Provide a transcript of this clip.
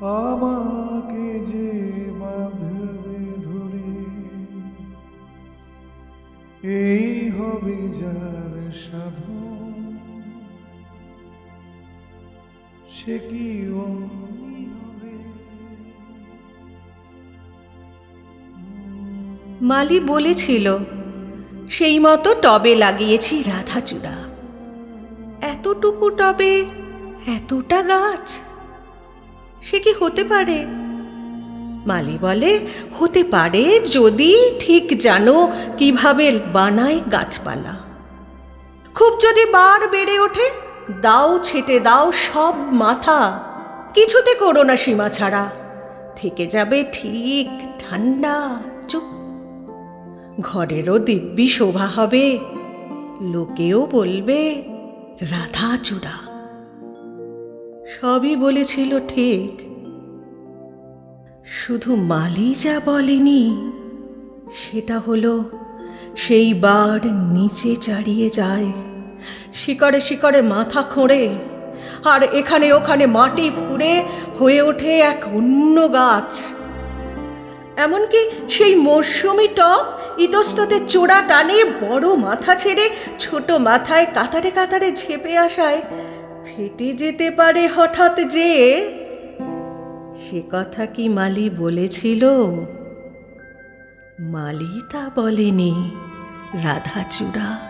আমাকে যে বাঁধবে ধরে, এই হবে যার সাধু সে কি হবে? মালি বলেছিল, সেই মতো টবে লাগিয়েছি রাধাচূড়া। এতটুকু টবে এতটা গাছ? সে কি হতে পারে? মালি বলে, হতে পারে যদি ঠিক জানো কীভাবে বানায় গাছপালা। খুব যদি বার বেড়ে ওঠে, দাও ছেটে দাও সব মাথা। কিছুতে করো না সীমা ছাড়া। থেকে যাবে ঠিক ঠান্ডা, চুপ। ঘরেরও দিব্যি শোভা হবে। লোকেও বলবে, রাধা চূড়া। সবই বলেছিল ঠিক। শুধু মালি যা বলেনি, সেটা হলো সেই বার নিচে চাড়িয়ে যায়, শিকড়ে শিকড়ে মাথা খোঁড়ে, আর এখানে ওখানে মাটি ফুঁড়ে হয়ে ওঠে এক অন্য গাছ। এমনকি সেই মরশুমি টপ ইতস্ততে চোরা টানে বড় মাথা ছেড়ে ছোট মাথায় কাতারে কাতারে ঝেপে আসায় ফেটে যেতে পারে হঠাৎ যে। সে কথা কি মালি বলেছিল? মালি তা বলেনি রাধাচূড়া।